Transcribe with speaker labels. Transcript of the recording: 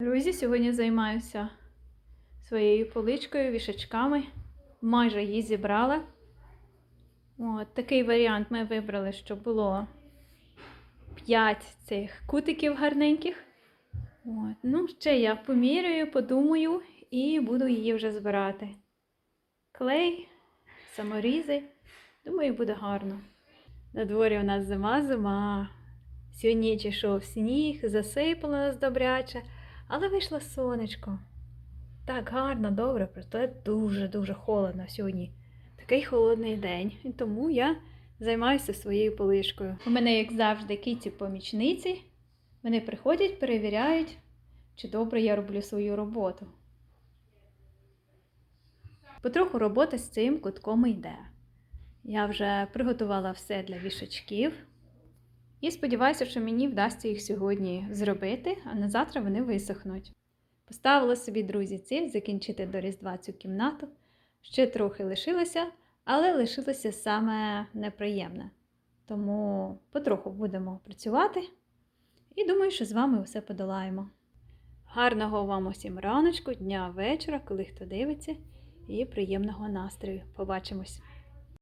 Speaker 1: Друзі, сьогодні займаюся своєю поличкою, вішачками. Майже її зібрала. От, такий варіант ми вибрали, щоб було 5 цих кутиків гарненьких. От. Ну, ще я поміряю, подумаю і буду її вже збирати. Клей, саморізи. Думаю, буде гарно. На дворі у нас зима-зима. Сьогодні йшов сніг, засипало нас добряче, але вийшло сонечко. Так гарно, добре, проте дуже-дуже холодно сьогодні. Такий холодний день. І тому я займаюся своєю полишкою. У мене, як завжди, киті помічниці. Вони приходять, перевіряють, чи добре я роблю свою роботу. Потроху робота з цим кутком йде. Я вже приготувала все для вішачків. І сподіваюся, що мені вдасться їх сьогодні зробити, а на завтра вони висохнуть. Поставила собі, друзі, ціль закінчити до Різдва цю кімнату. Ще трохи лишилося, але лишилося саме неприємне. Тому потроху будемо працювати і думаю, що з вами все подолаємо. Гарного вам усім раночку, дня, вечора, коли хто дивиться, і приємного настрою. Побачимось!